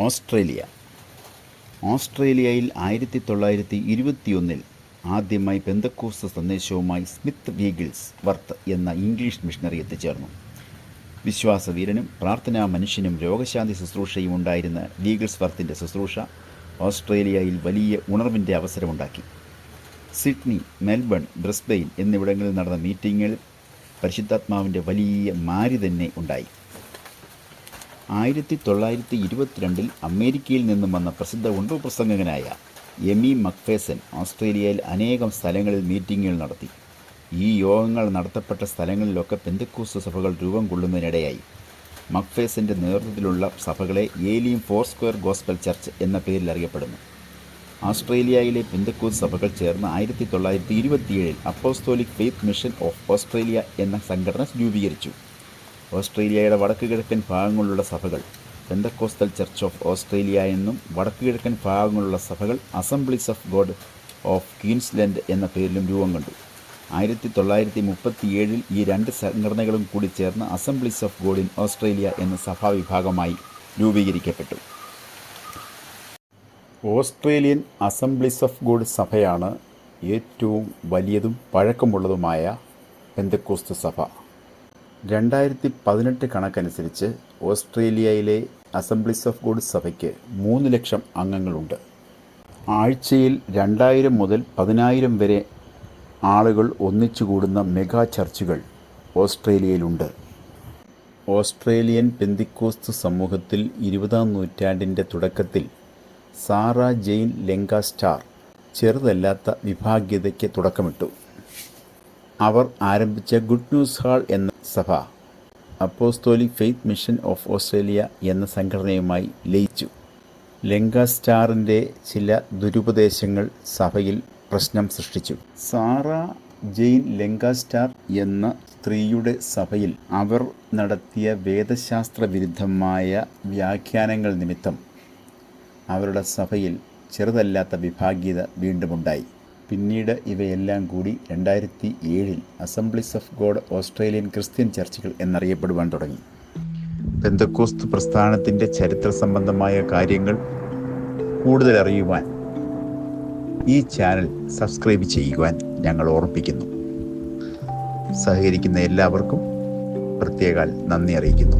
Australia. ഓസ്ട്രേലിയയിൽ ആയിരത്തി തൊള്ളായിരത്തി ഇരുപത്തിയൊന്നിൽ ആദ്യമായി പെന്തക്കോസ്ത് സന്ദേശവുമായി സ്മിത്ത് വീഗിൾസ് വർത്ത് എന്ന ഇംഗ്ലീഷ് മിഷണറി എത്തിച്ചേർന്നു. വിശ്വാസവീരനും പ്രാർത്ഥനാ മനുഷ്യനും രോഗശാന്തി ശുശ്രൂഷയും ഉണ്ടായിരുന്ന വീഗിൾസ് വർത്തിന്റെ ശുശ്രൂഷ ഓസ്ട്രേലിയയിൽ വലിയ ഉണർവിന്റെ അവസരമുണ്ടാക്കി. സിഡ്നി മെൽബൺ ബ്രിസ്ബെയിൻ എന്നിവിടങ്ങളിൽ നടന്ന മീറ്റിങ്ങിൽ പരിശുദ്ധാത്മാവിന്റെ വലിയ മാരി തന്നെ ഉണ്ടായി. ആയിരത്തി തൊള്ളായിരത്തി ഇരുപത്തിരണ്ടിൽ അമേരിക്കയിൽ നിന്നും വന്ന പ്രസിദ്ധ ഉണ്ടു പ്രസംഗകനായ എമി മക്ഫേസൻ ഓസ്ട്രേലിയയിൽ അനേകം സ്ഥലങ്ങളിൽ മീറ്റിങ്ങുകൾ നടത്തി. ഈ യോഗങ്ങൾ നടത്തപ്പെട്ട സ്ഥലങ്ങളിലൊക്കെ പെന്തക്കൂസ് സഭകൾ രൂപം കൊള്ളുന്നതിനിടയായി. മക്ഫേസിന്റെ നേതൃത്വത്തിലുള്ള സഭകളെ ഏലിയും ഫോർ സ്ക്വയർ ഗോസ്ബൽ ചർച്ച് എന്ന പേരിൽ അറിയപ്പെടുന്നു. ഓസ്ട്രേലിയയിലെ പെന്തക്കൂസ് സഭകൾ ചേർന്ന് ആയിരത്തി തൊള്ളായിരത്തി ഇരുപത്തിയേഴിൽ apostolic faith mission of Australia എന്ന സംഘടന രൂപീകരിച്ചു. ഓസ്ട്രേലിയയുടെ വടക്കു കിഴക്കൻ ഭാഗങ്ങളിലുള്ള സഭകൾ പെന്തക്കോസ്റ്റൽ ചർച്ച് ഓഫ് ഓസ്ട്രേലിയ എന്നും വടക്കു കിഴക്കൻ ഭാഗങ്ങളിലുള്ള സഭകൾ assemblies of God of Queensland എന്ന പേരിലും രൂപം കണ്ടു. ആയിരത്തി തൊള്ളായിരത്തി മുപ്പത്തിയേഴിൽ ഈ രണ്ട് സംഘടനകളും കൂടി ചേർന്ന് Assemblies of God in Australia എന്ന സഭാവിഭാഗമായി രൂപീകരിക്കപ്പെട്ടു. ഓസ്ട്രേലിയൻ അസംബ്ലീസ് ഓഫ് ഗോഡ് സഭയാണ് ഏറ്റവും വലിയതും പഴക്കമുള്ളതുമായ പെന്തക്കോസ്ത് സഭ. രണ്ടായിരത്തി പതിനെട്ട് കണക്കനുസരിച്ച് ഓസ്ട്രേലിയയിലെ അസംബ്ലീസ് ഓഫ് ഗോഡ് സഭയ്ക്ക് മൂന്ന് ലക്ഷം അംഗങ്ങളുണ്ട്. ആഴ്ചയിൽ രണ്ടായിരം മുതൽ പതിനായിരം വരെ ആളുകൾ ഒന്നിച്ചുകൂടുന്ന മെഗാ ചർച്ചുകൾ ഓസ്ട്രേലിയയിലുണ്ട്. ഓസ്ട്രേലിയൻ പെന്തിക്കോസ്തു സമൂഹത്തിൽ ഇരുപതാം നൂറ്റാണ്ടിന്റെ തുടക്കത്തിൽ സാറ ജെയിൻ ലെങ്കാസ്റ്റാർ ചെറുതല്ലാത്ത വിഭാഗ്യതയ്ക്ക് തുടക്കമിട്ടു. അവർ ആരംഭിച്ച ഗുഡ് ന്യൂസ് ഹാൾ എന്ന സഭ apostolic faith mission of Australia എന്ന സംഘടനയുമായി ലയിച്ചു. ലെങ്കാസ്റ്റാറിന്റെ ചില ദുരുപദേശങ്ങൾ സഭയിൽ പ്രശ്നം സൃഷ്ടിച്ചു. സാറ ജെയിൻ ലെങ്കാസ്റ്റാർ എന്ന സ്ത്രീയുടെ സഭയിൽ അവർ നടത്തിയ വേദശാസ്ത്ര വിരുദ്ധമായ വ്യാഖ്യാനങ്ങൾ നിമിത്തം അവരുടെ സഭയിൽ ചെറുതല്ലാത്ത വിഭാഗീയത വീണ്ടുമുണ്ടായി. പിന്നീട് ഇവയെല്ലാം കൂടി രണ്ടായിരത്തി ഏഴിൽ assemblies of God Australian Christian ചർച്ചുകൾ എന്നറിയപ്പെടുവാൻ തുടങ്ങി. പെന്തക്കോസ്ത് പ്രസ്ഥാനത്തിന്റെ ചരിത്ര സംബന്ധമായ കാര്യങ്ങൾ കൂടുതൽ അറിയുവാൻ ഈ ചാനൽ സബ്സ്ക്രൈബ് ചെയ്യുവാൻ ഞങ്ങൾ ഓർമ്മിപ്പിക്കുന്നു. സഹകരിക്കുന്ന എല്ലാവർക്കും പ്രത്യേകാൽ നന്ദി അറിയിക്കുന്നു.